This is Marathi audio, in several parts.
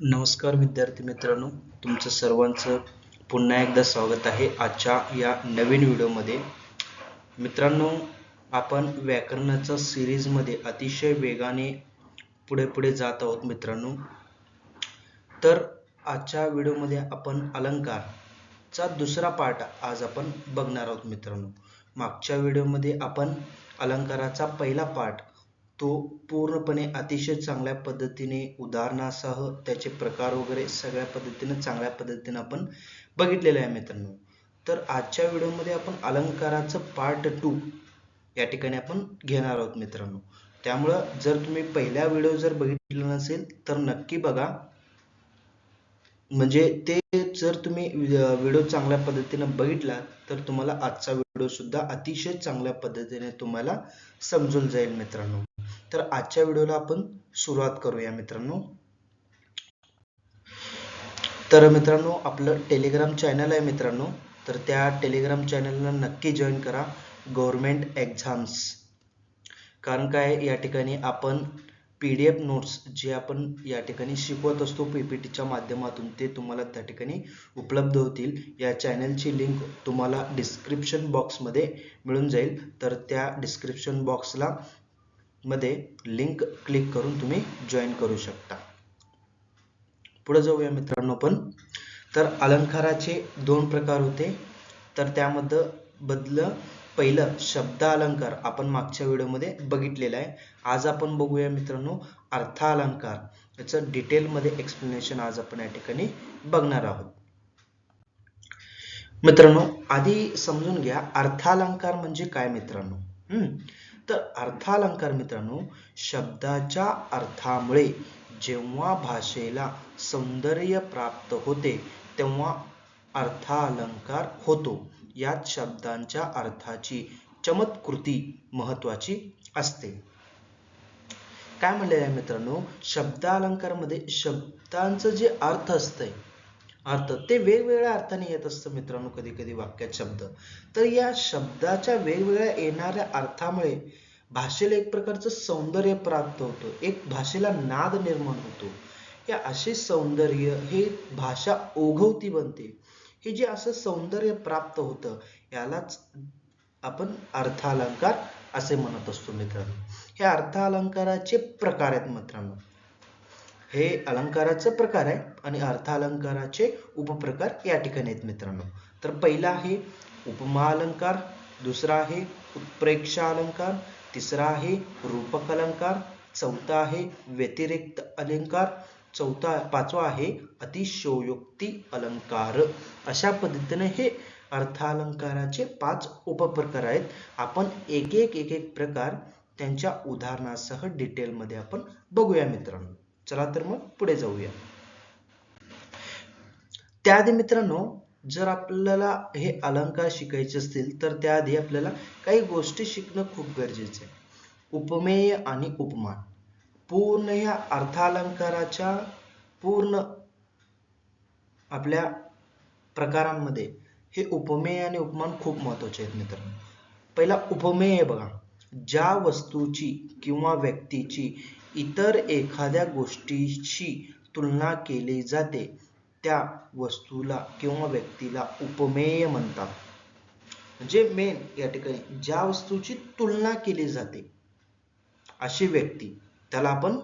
नमस्कार विद्यार्थी मित्रांनो तुमचं सर्वांचं पुन्हा एकदा स्वागत आहे आजच्या या नवीन व्हिडिओमध्ये. मित्रांनो आपण व्याकरणाच्या सिरीजमध्ये अतिशय वेगाने पुढे पुढे जात आहोत मित्रांनो. तर आजच्या व्हिडिओमध्ये आपण अलंकारचा दुसरा पार्ट आज आपण बघणार आहोत मित्रांनो. मागच्या व्हिडिओमध्ये आपण अलंकाराचा पहिला पार्ट तो पूर्णपणे अतिशय चांगल्या पद्धतीने उदाहरणासह त्याचे प्रकार वगैरे सगळ्या पद्धतीने चांगल्या पद्धतीने आपण बघितलेलं आहे मित्रांनो. तर आजच्या व्हिडिओमध्ये आपण अलंकाराचं पार्ट टू या ठिकाणी आपण घेणार आहोत मित्रांनो. त्यामुळं जर तुम्ही पहिला व्हिडिओ जर बघितला नसेल तर नक्की बघा. म्हणजे ते जर तुम्ही व्हिडिओ चांगल्या पद्धतीने बघितला तर तुम्हाला आजचा व्हिडिओ सुद्धा अतिशय चांगल्या पद्धतीने तुम्हाला समजून जाईल मित्रांनो. तर आजच्या व्हिडिओला आपण सुरुवात करूया मित्रांनो. तर मित्रांनो आपलं टेलिग्राम चॅनल आहे मित्रांनो. तर त्या टेलिग्राम चॅनलला नक्की जॉईन करा गव्हर्नमेंट एक्झाम्स. कारण काय या ठिकाणी आपण पी डी एफ नोट्स जे आपण या ठिकाणी शिकवत असतो पी पी टीच्या माध्यमातून ते तुम्हाला त्या ठिकाणी उपलब्ध होतील. या चॅनलची लिंक तुम्हाला डिस्क्रिप्शन बॉक्समध्ये मिळून जाईल. तर त्या डिस्क्रिप्शन बॉक्सला मध्ये लिंक क्लिक करून तुम्ही जॉईन करू शकता. पुढे जाऊया मित्रांनो पण तर अलंकाराचे दोन प्रकार होते. तर त्यामध्ये बदलं पहिलं शब्द अलंकार आपण मागच्या व्हिडिओमध्ये बघितलेलं आहे. आज आपण बघूया मित्रांनो अर्थ अलंकार. याचं डिटेलमध्ये एक्सप्लेनेशन आज आपण या ठिकाणी बघणार आहोत. मित्रांनो आधी समजून घ्या अर्थालंकार म्हणजे काय मित्रांनो? हम्म. तर अर्थालंकार मित्रांनो शब्दाच्या अर्थामुळे जेव्हा भाषेला सौंदर्य प्राप्त होते तेव्हा अर्थालंकार होतो. यात शब्दांच्या अर्थाची चमत्कृती महत्वाची असते. काय म्हणलेलं आहे मित्रांनो? शब्दालंकारमध्ये शब्दांचं जे अर्थ असतंय अर्थ ते वेगवेगळ्या अर्थाने येत असतं मित्रांनो कधी कधी वाक्यात शब्द. तर या शब्दाच्या वेगवेगळ्या येणाऱ्या अर्थामुळे भाषेला एक प्रकारचं सौंदर्य प्राप्त होतं एक भाषेला नाद निर्माण होतो. या असे सौंदर्य हे भाषा ओघवती बनते. हे जे असं सौंदर्य प्राप्त होतं यालाच आपण अर्थालंकार असे म्हणत असतो मित्रांनो. हे अर्थालंकाराचे प्रकार आहेत मित्रांनो. हे अलंकाराचे प्रकार आहे आणि अर्थालंकाराचे उपप्रकार या ठिकाणी आहेत मित्रांनो. तर पहिला आहे उपमा अलंकार दुसरा आहे उत्प्रेक्षा अलंकार तिसरा आहे रूपक अलंकार चौथा आहे व्यतिरिक्त अलंकार चौथा पाचवा आहे अतिशयोक्ती अलंकार. अशा पद्धतीने हे अर्थालंकाराचे पाच उपप्रकार आहेत. आपण एक एक एक एक प्रकार त्यांच्या उदाहरणासह डिटेलमध्ये आपण बघूया मित्रांनो. चला तर मग पुढे जाऊया. त्याआधी मित्रांनो जर आपल्याला हे अलंकार शिकायचे असतील तर त्याआधी आपल्याला काही गोष्टी शिकणं खूप गरजेचं आहे. उपमेय आणि उपमान. पूर्ण या अर्थालंकाराच्या पूर्ण आपल्या प्रकारांमध्ये हे उपमेय आणि उपमान खूप महत्त्वाचे आहेत मित्रांनो. पहिला उपमेय बघा. ज्या वस्तूची किंवा व्यक्तीची इतर एखाद्या गोष्टीशी तुलना केली जाते त्या वस्तूला किंवा व्यक्तीला उपमेय म्हणतात. म्हणजे मेन या ठिकाणी ज्या वस्तूची तुलना केली जाते अशी व्यक्ती त्याला आपण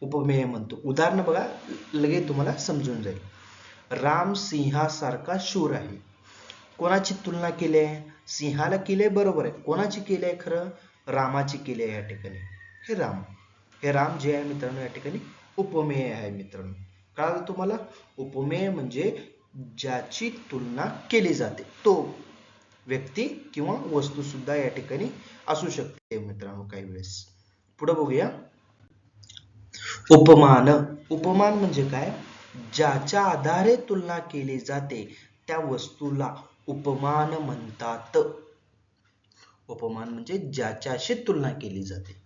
उपमेय म्हणतो. उदाहरण बघा लगेच तुम्हाला समजून जाईल. राम सिंहासारखा शूर आहे. कोणाची तुलना केली आहे? सिंहाला केले बरोबर आहे. कोणाची केली आहे खरं? रामाची केली आहे या ठिकाणी. हे राम. हे राम जे आहे मित्रांनो या ठिकाणी उपमेय आहे मित्रांनो. कळालं तुम्हाला? उपमेय म्हणजे ज्याची तुलना केली जाते. तो व्यक्ती किंवा वस्तू सुद्धा या ठिकाणी असू शकते मित्रांनो काही वेळेस. पुढे बघूया. उपमान. उपमान म्हणजे काय? ज्याच्या आधारे तुलना केली जाते त्या वस्तूला उपमान म्हणतात. उपमान म्हणजे ज्याच्याशी तुलना केली जाते.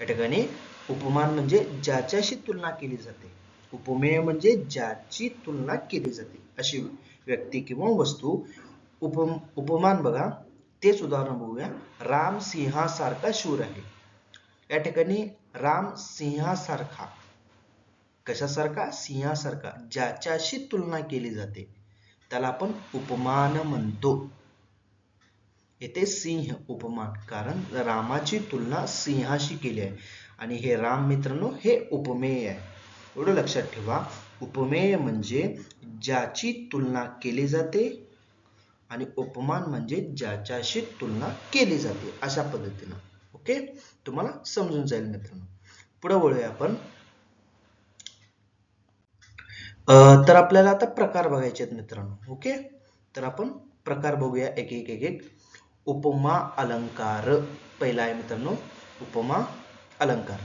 या ठिकाणी उपमान म्हणजे ज्याच्याशी तुलना केली जाते. उपमेय म्हणजे ज्याची तुलना केली जाते. अशी व्यक्ती किंवा वस्तू उप उपमान बघा तेच उदाहरण बघूया राम सिंहासारखा शूर आहे. या ठिकाणी राम सिंहासारखा कशासारखा? सिंहासारखा ज्याच्याशी तुलना केली जाते. त्याला आपण उपमान म्हणतो. येथे सिंह उपमान कारण रामाची तुलना सिंहाशी केली आहे. आणि हे राम मित्रांनो हे उपमेय आहे. एवढं लक्षात ठेवा. उपमेय म्हणजे ज्याची तुलना केली जाते आणि उपमान म्हणजे ज्याच्याशी तुलना केली जाते अशा पद्धतीनं. ओके? तुम्हाला समजून जाईल मित्रांनो. पुढे वळूया आपण. तर आपल्याला आता प्रकार बघायचे आहेत मित्रांनो ओके? तर आपण प्रकार बघूया एक एक एक एक. उपमा अलंकार. पहिला आहे मित्रांनो उपमा अलंकार.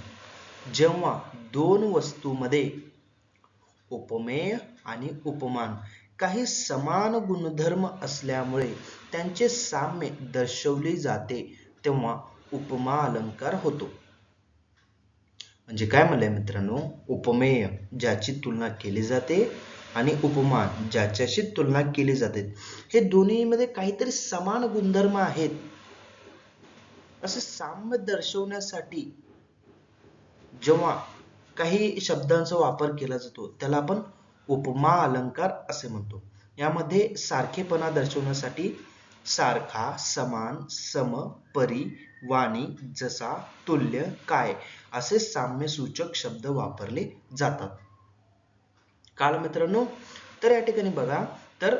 जेव्हा दोन वस्तूमध्ये उपमेय आणि उपमान काही समान गुणधर्म असल्यामुळे त्यांचे साम्य दर्शवले जाते तेव्हा उपमा अलंकार होतो. म्हणजे काय म्हणलंय मित्रांनो? उपमेय ज्याची तुलना केली जाते आणि उपमान ज्याच्याशी तुलना केली जाते. हे दोन्हीमध्ये काहीतरी समान गुणधर्म आहेत. असे साम्य दर्शवण्यासाठी जेव्हा काही शब्दांचा वापर केला जातो त्याला आपण उपमा अलंकार असे म्हणतो. यामध्ये सारखेपणा दर्शवण्यासाठी सारखा समान सम परी वाणी जसा तुल्य काय असे साम्यसूचक शब्द वापरले जातात. काल मित्रांनो तर या ठिकाणी बघा तर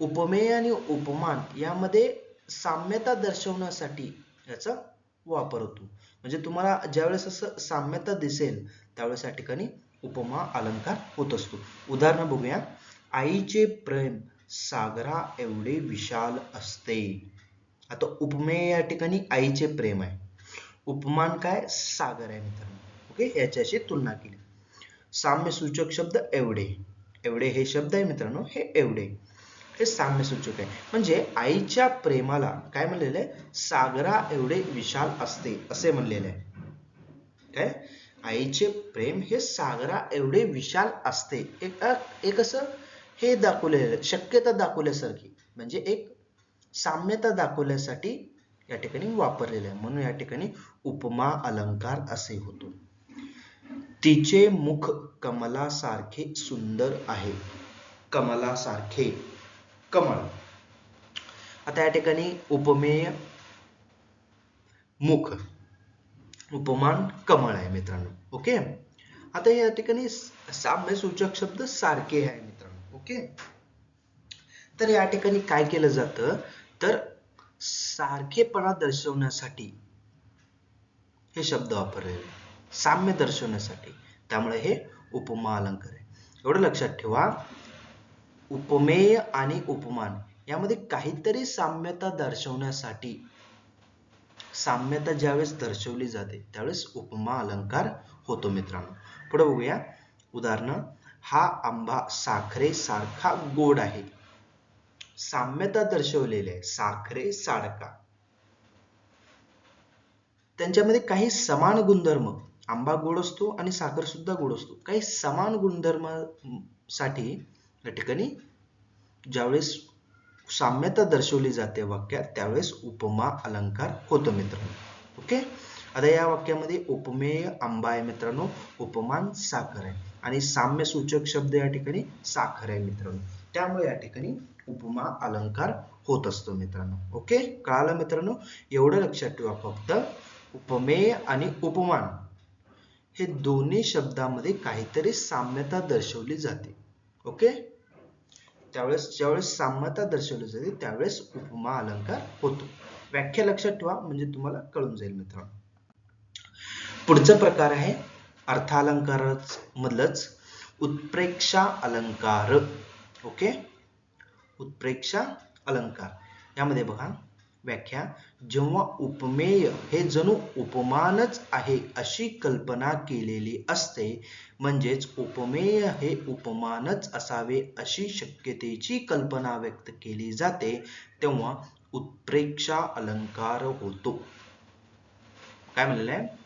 उपमेय आणि उपमान यामध्ये साम्यता दर्शवण्यासाठी याचा वापर होतो. म्हणजे तुम्हाला ज्यावेळेस असं साम्यता दिसेल त्यावेळेस या ठिकाणी उपमा अलंकार होत असतो. उदाहरण बघूया. आईचे प्रेम सागरा एवढे विशाल असते. आता उपमेय या ठिकाणी आईचे प्रेम आहे. उपमान काय? सागर आहे मित्रांनो. ओके याच्याशी तुलना केली. साम्य सूचक शब्द एवढे. एवढे हे शब्द आहे मित्रांनो हे एवढे. हे साम्य सूचक आहे. म्हणजे आईच्या प्रेमाला काय म्हणलेलं आहे? सागरा एवढे विशाल असते असे म्हणलेले आहे. काय? आईचे प्रेम हे सागरा एवढे विशाल असते. एक एक असं हे दाखवले शक्यता दाखवल्यासारखी म्हणजे एक साम्यता दाखवल्यासाठी या ठिकाणी वापरलेलं आहे. म्हणून या ठिकाणी उपमा अलंकार असे होतो. तिचे मुख कमलासारखे सुंदर आहे. कमलासारखे कमळ. आता या ठिकाणी उपमेय मुख. उपमान कमळ आहे मित्रांनो. ओके? आता या ठिकाणी साम्य सूचक शब्द सारखे आहे. ओके? तर या ठिकाणी काय केलं जातं? तर सारखेपणा दर्शवण्यासाठी हे शब्द वापरलेले साम्य दर्शवण्यासाठी. त्यामुळे हे उपमा अलंकार आहे. एवढं लक्षात ठेवा. उपमेय आणि उपमान यामध्ये काहीतरी साम्यता दर्शवण्यासाठी साम्यता ज्यावेळेस दर्शवली जाते त्यावेळेस उपमा अलंकार होतो मित्रांनो. पुढे बघूया. उदाहरण. हा आंबा साखरे सारखा गोड आहे. साम्यता दर्शवलेली आहे साखरे सारखा. त्यांच्यामध्ये काही समान गुणधर्म आंबा गोड असतो आणि साखर सुद्धा गोड असतो. काही समान गुणधर्मासाठी या ठिकाणी ज्यावेळेस साम्यता दर्शवली जाते वाक्यात त्यावेळेस उपमा अलंकार होतो मित्रांनो. ओके? आता या वाक्यामध्ये उपमेय आंबा आहे मित्रांनो. उपमान साखर आहे. आणि साम्यसूचक शब्द या ठिकाणी साखर आहे मित्रांनो. त्यामुळे या ठिकाणी उपमा अलंकार होत असतो मित्रांनो. ओके? कळालं मित्रांनो? एवढं लक्षात ठेवा फक्त. उपमेय आणि उपमान हे दोन्ही शब्दामध्ये काहीतरी साम्यता दर्शवली जाते. ओके? त्यावेळेस ज्यावेळेस साम्यता दर्शवली जाते त्यावेळेस उपमा अलंकार होतो. व्याख्या लक्षात ठेवा म्हणजे तुम्हाला कळून जाईल मित्रांनो. पुढचा प्रकार आहे अर्थालंकार मधलंच उत्प्रेक्षा अलंकार ओके? उत्प्रेक्षा अलंकार यामध्ये बघा व्याख्या जेव्हा उपमेय हे जणू उपमानच आहे अशी कल्पना केलेली असते म्हणजेच उपमेय हे उपमानच असावे अशी शक्यतेची कल्पना व्यक्त केली जाते तेव्हा उत्प्रेक्षा अलंकार होतो. काय म्हणलेलं आहे?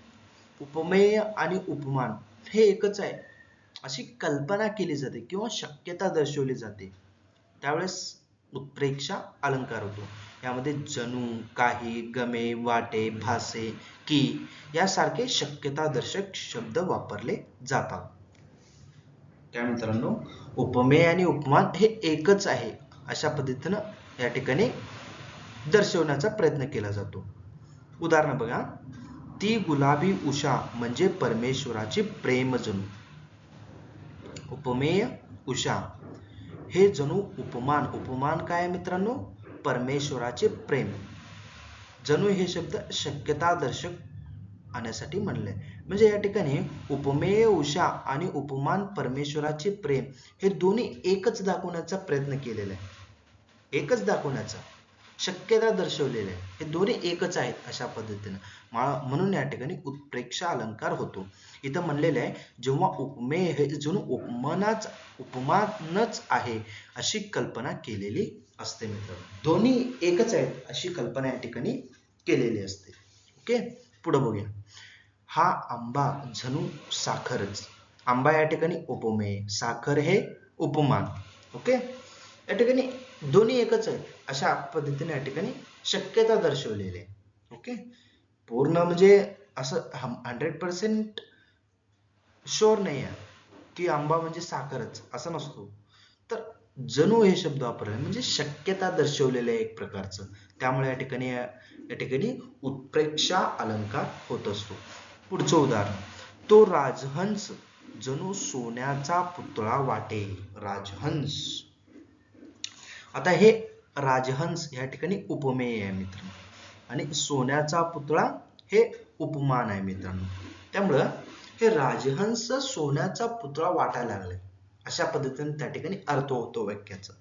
उपमेय आणि उपमान हे एकच आहे. अशी कल्पना केली जाते किंवा शक्यता दर्शवली जाते. त्यावेळेस उत्प्रेक्षा अलंकार होतो. यामध्ये जणू काही गमे वाटे भासे की यासारखे शक्यतादर्शक शब्द वापरले जातात. त्या मित्रांनो उपमेय आणि उपमान हे एकच आहे अशा पद्धतीनं या ठिकाणी दर्शवण्याचा प्रयत्न केला जातो. उदाहरण बघा. ती गुलाबी उषा म्हणजे परमेश्वराचे प्रेम जणू उपमेय उषा. हे जणू उपमान. उपमान काय मित्रांनो? परमेश्वराचे प्रेम. जणू हे शब्द शक्यतादर्शक आणण्यासाठी म्हणले. म्हणजे या ठिकाणी उपमेय उषा आणि उपमान परमेश्वराचे प्रेम हे दोन्ही एकच दाखवण्याचा प्रयत्न केलेला आहे. एकच दाखवण्याचा. शक्यता दर्शवलेली आहे. हे दोन्ही एकच आहेत अशा पद्धतीनं. म्हणून या ठिकाणी उत्प्रेक्षा अलंकार होतो. इथं म्हणलेलं आहे जेव्हा उपमेय हे जणू उपमानाच उपमानच आहे अशी कल्पना केलेली असते मित्र दोन्ही एकच आहेत अशी कल्पना या ठिकाणी केलेली असते. ओके? पुढे बघूया. हा आंबा जणू साखरच. आंबा या ठिकाणी उपमेय साखर हे उपमान. ओके? या ठिकाणी दोन्ही एकच आहे. अशा पद्धतीने या ठिकाणी शक्यता दर्शवलेली आहे. ओके पूर्ण म्हणजे असं हंड्रेड पर्सेंट शुअर नाही आहे की आंबा म्हणजे साखरच असं नसतो. तर जणू हे शब्द वापरले म्हणजे शक्यता दर्शवलेलं आहे एक प्रकारचं. त्यामुळे या ठिकाणी या ठिकाणी उत्प्रेक्षा अलंकार होत असतो. पुढचं उदाहरण. तो राजहंस जणू सोन्याचा पुतळा वाटे. राजहंस. आता हे राजहंस या ठिकाणी उपमेय आहे मित्रांनो. आणि सोन्याचा पुतळा हे उपमान आहे मित्रांनो. त्यामुळं हे राजहंस सोन्याचा पुतळा वाटायला लागलाय. अशा पद्धतीने त्या ठिकाणी अर्थ होतो वाक्याचा.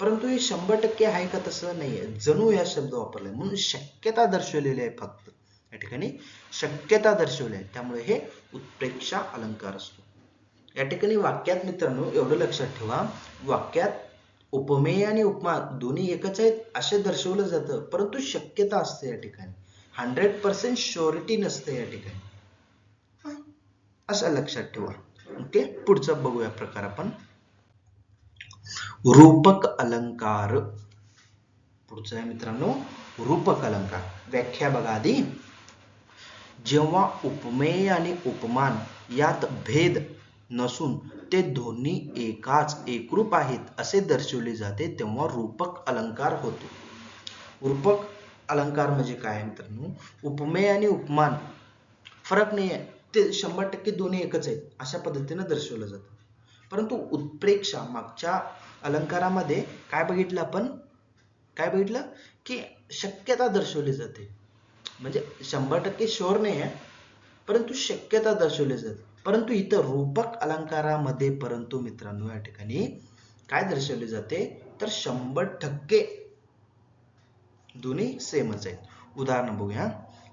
परंतु हे शंभर टक्के आहे का तसं नाहीये. जणू या शब्द वापरलाय. म्हणून शक्यता दर्शवलेली आहे फक्त. या ठिकाणी शक्यता दर्शवली आहे. त्यामुळे हे उत्प्रेक्षा अलंकार असतो. या ठिकाणी वाक्यात मित्रांनो एवढं लक्षात ठेवा. वाक्यात उपमेय आणि उपमा दोन्ही एकच आहेत असे दर्शवलं जातं. परंतु शक्यता असते या ठिकाणी. हंड्रेड पर्सेंट श्योरिटी नसते या ठिकाणी. असं लक्षात ठेवा. ओके? पुढचा बघूया प्रकार आपण. रूपक अलंकार. पुढचं आहे मित्रांनो रूपक अलंकार. व्याख्या बघा आधी. जेव्हा उपमेय आणि उपमान यात भेद नसून ते दोन्ही एकाच एकरूप आहेत असे दर्शवले जाते तेव्हा रूपक अलंकार होतो. रूपक अलंकार म्हणजे काय मित्रांनो? उपमेय आणि उपमान. फरक नाही आहे. ते शंभर टक्के दोन्ही एकच आहेत अशा पद्धतीने दर्शवलं जातं. परंतु उत्प्रेक्षा मागच्या अलंकारामध्ये काय बघितलं आपण? काय बघितलं? की शक्यता दर्शवली जाते. म्हणजे शंभर टक्के शोर नाही आहे परंतु शक्यता दर्शवली जाते. परंतु इथं रूपक अलंकारामध्ये परंतु मित्रांनो या ठिकाणी काय दर्शवले जाते? तर शंभर टक्के दोन्ही सेमच आहेत. उदाहरण बघूया.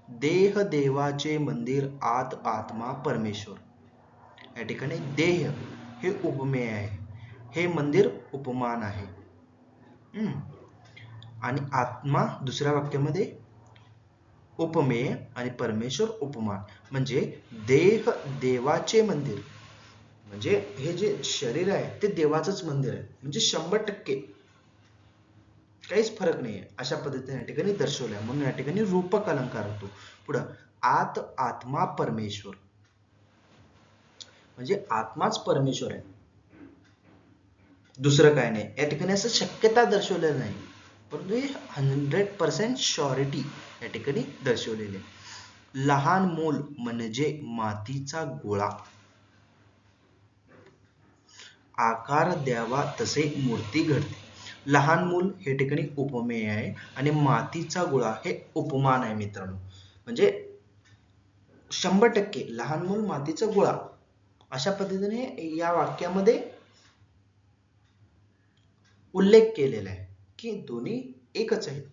देह देवाचे मंदिर आत आत्मा परमेश्वर. या ठिकाणी देह हे उपमेय आहे. हे मंदिर उपमान आहे. आणि आत्मा दुसऱ्या वाक्यामध्ये उपमेय आणि परमेश्वर उपमान. म्हणजे देह देवाचे मंदिर. म्हणजे हे जे शरीर आहे ते देवाचंच मंदिर आहे. म्हणजे शंभर टक्के. काहीच फरक नाही अशा पद्धतीने या ठिकाणी दर्शवलंय म्हणून या ठिकाणी रूपक अलंकार होतो. पुढं आत आत्मा परमेश्वर. म्हणजे आत्माच परमेश्वर आहे. दुसरं काय नाही. या ठिकाणी असं शक्यता दर्शवलेलं नाही. परंतु हे हंड्रेड पर्सेंट शॉरिटी या ठिकाणी दर्शवलेले. लहान मूल म्हणजे मातीचा गोळा. आकार द्यावा तसे मूर्ती घडते. लहान मूल हे ठिकाणी उपमेय आहे आणि मातीचा गोळा हे उपमान आहे मित्रांनो. म्हणजे शंभर टक्के लहान मूल मातीचा गोळा. अशा पद्धतीने या वाक्यामध्ये उल्लेख केलेला आहे. की दोन्ही एकच आहेत.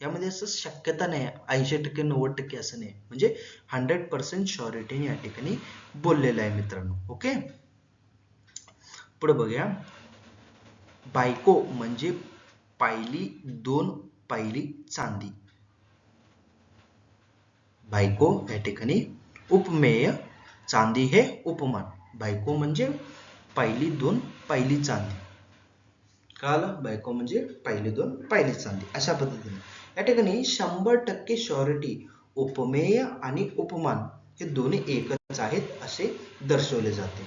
यामध्ये असं शक्यता नाही ऐंशी टक्के नव्वद टक्के असं नाही म्हणजे हंड्रेड पर्सेंट शॉरिटीने या ठिकाणी बोललेलं आहे मित्रांनो. ओके पुढे बघूया. बायको म्हणजे पायली दोन पायली चांदी. बायको या ठिकाणी उपमेय चांदी हे उपमान. बायको म्हणजे पायली दोन पायली चांदी. काल बायको म्हणजे पहिले दोन पायली चांदी अशा पद्धतीने. या ठिकाणी शंभर टक्के शॉरिटी उपमेय आणि उपमान हे दोन्ही एकच आहेत असे दर्शवले जाते.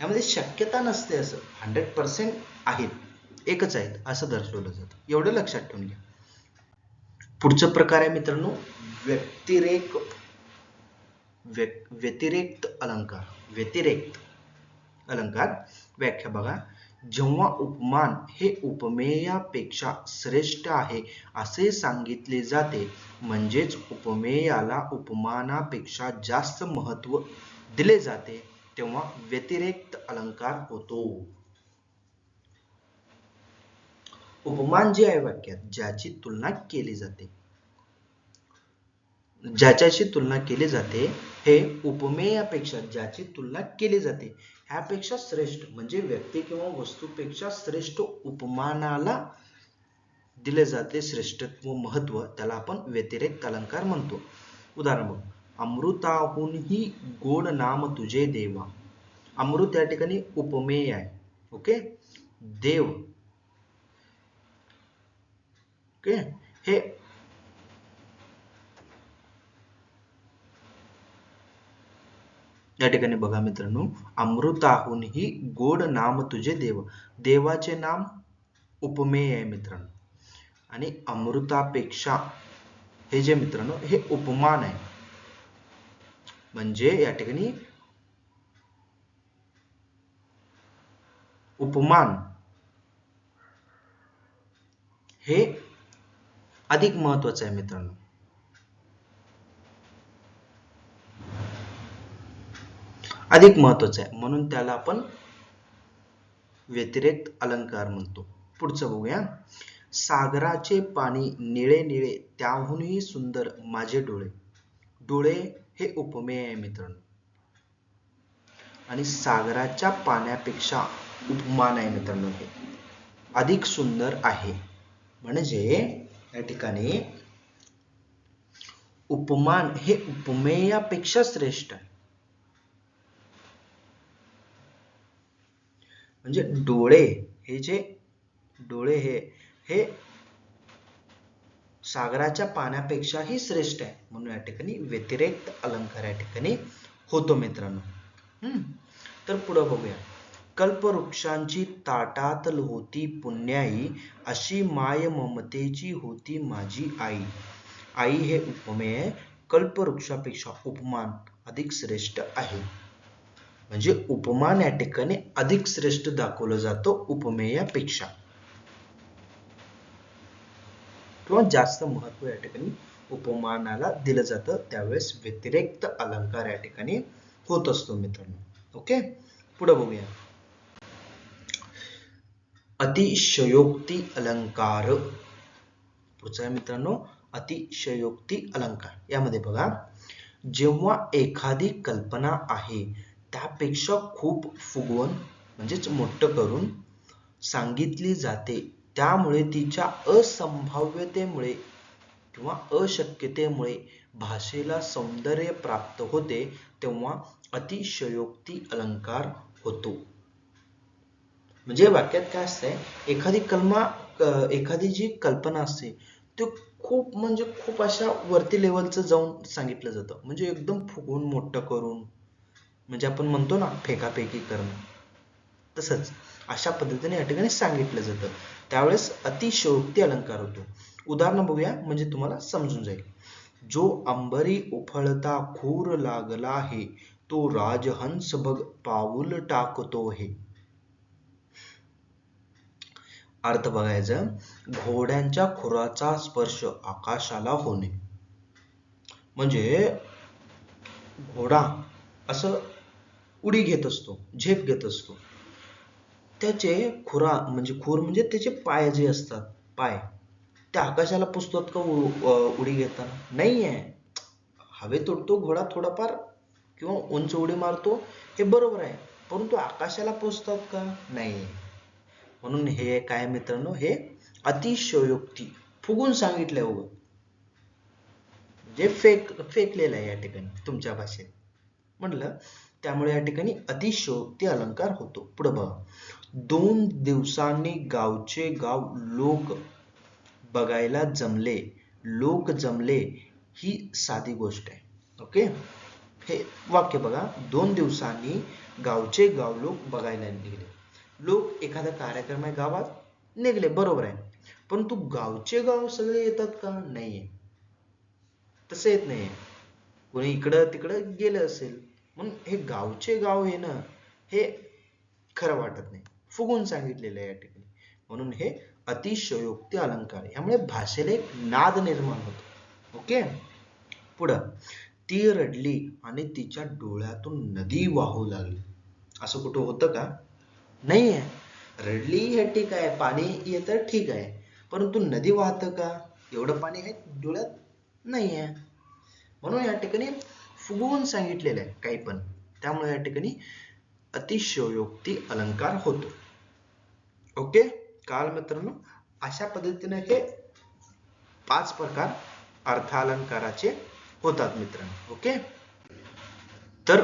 यामध्ये शक्यता नसते असं हंड्रेड पर्सेंट आहेत एकच आहेत असं दर्शवलं जातं. एवढं लक्षात ठेवून घ्या. पुढचं प्रकार आहे मित्रांनो व्यतिरेक व्यतिरिक्त अलंकार. व्यतिरिक्त अलंकार व्याख्या बघा. जेव्हा उपमान हे उपमेयापेक्षा श्रेष्ठ आहे असे सांगितले जाते म्हणजेच उपमेयाला उपमानापेक्षा जास्त महत्त्व दिले जाते तेव्हा व्यतिरिक्त अलंकार होतो. उपमान जे आहे वाक्यात ज्याची तुलना केली जाते ज्याच्याशी तुलना केली जाते हे उपमेयापेक्षा ज्याची तुलना केली जाते ह्यापेक्षा श्रेष्ठ. म्हणजे व्यक्ती किंवा वस्तूपेक्षा श्रेष्ठ उपमानाला दिले जाते श्रेष्ठत्व महत्त्व त्याला आपण व्यतिरेक अलंकार म्हणतो. उदाहरण बघ अमृताहूनही गोड नाम तुझे देवा. अमृत या ठिकाणी उपमेय आहे ओके? देव. ओके? हे या ठिकाणी बघा मित्रांनो अमृताहूनही गोड नाम तुझे देव. देवाचे नाम उपमेय आहे मित्रांनो. आणि अमृतापेक्षा हे जे मित्रांनो हे उपमान आहे. म्हणजे या ठिकाणी उपमान. हे अधिक महत्वाचं आहे मित्रांनो. अधिक महत्वाचं आहे. म्हणून त्याला आपण व्यतिरिक्त अलंकार म्हणतो. पुढचं बघूया. सागराचे पाणी निळे निळे त्याहूनही सुंदर माझे डोळे. डोळे हे उपमेय आहे मित्रांनो. आणि सागराच्या पाण्यापेक्षा उपमान आहे मित्रांनो हे. अधिक सुंदर आहे. म्हणजे या ठिकाणी उपमान हे उपमेयापेक्षा श्रेष्ठ आहे. म्हणजे डोळे हे जे डोळे हे हे सागराच्या पाण्यापेक्षाही श्रेष्ठ आहे. म्हणून या ठिकाणी व्यतिरिक्त अलंकार या ठिकाणी होतो मित्रांनो. तर पुढं बघूया. कल्पवृक्षांची ताटातल होती पुण्याई अशी माय ममतेची होती माझी आई. आई हे उपमेय कल्पवृक्षापेक्षा उपमान अधिक श्रेष्ठ आहे. म्हणजे उपमान या ठिकाणी अधिक श्रेष्ठ दाखवलं जातं उपमेयापेक्षा. किंवा जास्त महत्त्व या ठिकाणी उपमानाला दिलं जातं त्यावेळेस व्यतिरिक्त अलंकार या ठिकाणी होत असतो मित्रांनो. ओके? पुढे बघूया. अतिशयोक्ती अलंकार. पुढचा आहे मित्रांनो अतिशयोक्ती अलंकार. यामध्ये बघा जेव्हा एखादी कल्पना आहे त्यापेक्षा खूप फुगवून म्हणजेच मोठं करून सांगितली जाते. त्यामुळे तिच्या असंभाव्यतेमुळे किंवा अशक्यतेमुळे भाषेला सौंदर्य प्राप्त होते तेव्हा अतिशयोक्ती अलंकार होतो. म्हणजे वाक्यात काय असतंय? एखादी कल्मा एखादी जी कल्पना असते ती खूप म्हणजे खूप अशा वरती लेवलचं जाऊन सांगितलं जातं. म्हणजे एकदम फुगवून मोठं करून म्हणजे आपण म्हणतो ना फेकाफेकी करणं. तसंच अशा पद्धतीने या ठिकाणी सांगितलं जातं. त्यावेळेस अतिशयोक्ती अलंकार होतो. उदाहरण बघूया म्हणजे तुम्हाला समजून जाईल. जो अंबरी उफळता खूर लागला आहे तो राजहंस बघ पाऊल टाकतो हे अर्थ बघायचं घोड्यांच्या खुराचा स्पर्श आकाशाला होणे. म्हणजे घोडा असं उडी घेत असतो झेप घेत असतो. त्याचे खुरा म्हणजे खुर म्हणजे त्याचे पाय जे असतात पाय त्या आकाशाला पुसतात का उडी घेताना? नाही आहे हवेत उडतो घोडा थोडाफार किंवा उंच उडी मारतो हे बरोबर आहे. परंतु आकाशाला पोचतात का? नाही. म्हणून हे काय मित्रांनो हे अतिशयोक्ती. फुगून सांगितलंय उगं. जे फेक फेकलेलं आहे या ठिकाणी तुमच्या भाषेत. म्हटलं त्यामुळे या ठिकाणी अतिशयोक्ती अलंकार होतो. पुढे बघा. दोन दिवसांनी गावचे गाव लोक बघायला जमले. लोक जमले ही साधी गोष्ट आहे. ओके? हे वाक्य बघा. दोन दिवसांनी गावचे गाव लोक बघायला निघले. लोक एखादा कार्यक्रम आहे गावात निघले. बरोबर आहे. परंतु गावचे गाव सगळे येतात का? नाहीये. तसं येत नाहीये. कोणी इकडं तिकडं गेलं असेल म्हणून हे गावचे गाव येणं हे खरं वाटत नाही. फुगून सांगितलेलं आहे या ठिकाणी. म्हणून हे अतिशयोक्ती अलंकार. यामुळे भाषेला एक नाद निर्माण होतो. ओके? पुढं. ती रडली आणि तिच्या डोळ्यातून नदी वाहू लागली. असं कुठं होतं का? नाहीये. रडली हे ठीक आहे पाणी येतं ठीक आहे. परंतु नदी वाहतं का? एवढं पाणी आहे डोळ्यात? नाहीये. म्हणून या ठिकाणी फुगवून सांगितलेलं आहे काही पण. त्यामुळे या ठिकाणी अतिशयोक्ती अलंकार होतो. ओके? काल मित्रांनो अशा पद्धतीने हे पाच प्रकार अर्थालंकाराचे होतात मित्रांनो. ओके? तर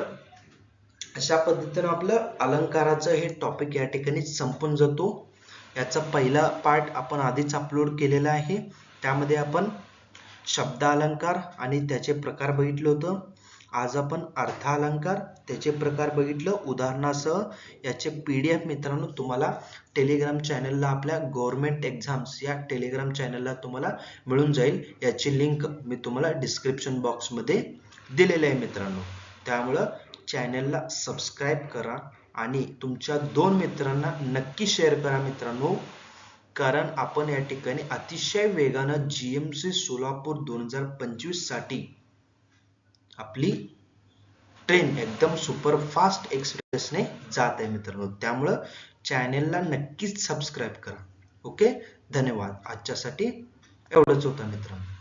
अशा पद्धतीनं आपलं अलंकाराचं हे टॉपिक या ठिकाणी संपून जातो. याचा पहिला पार्ट आपण आधीच अपलोड केलेला आहे. त्यामध्ये आपण शब्द अलंकार आणि त्याचे प्रकार बघितलं होतं. आज आपण अर्थालंकार त्याचे प्रकार बघितलं उदाहरणासह याचे पी डी एफ मित्रांनो तुम्हाला टेलिग्राम चॅनलला आपल्या गव्हर्नमेंट एक्झाम्स या टेलिग्राम चॅनलला तुम्हाला मिळून जाईल. याची लिंक मी तुम्हाला डिस्क्रिप्शन बॉक्समध्ये दिलेली आहे मित्रांनो. त्यामुळं चॅनलला सबस्क्राईब करा आणि तुमच्या दोन मित्रांना नक्की शेअर करा मित्रांनो. कारण आपण या ठिकाणी अतिशय वेगानं जी एम सी सोलापूर दोन हजार पंचवीससाठी आपली ट्रेन एकदम सुपर फास्ट एक्सप्रेसने जात आहे मित्रांनो. त्यामुळं चॅनेलला नक्कीच सबस्क्राईब करा. ओके धन्यवाद. आजच्यासाठी एवढंच होतं मित्रांनो.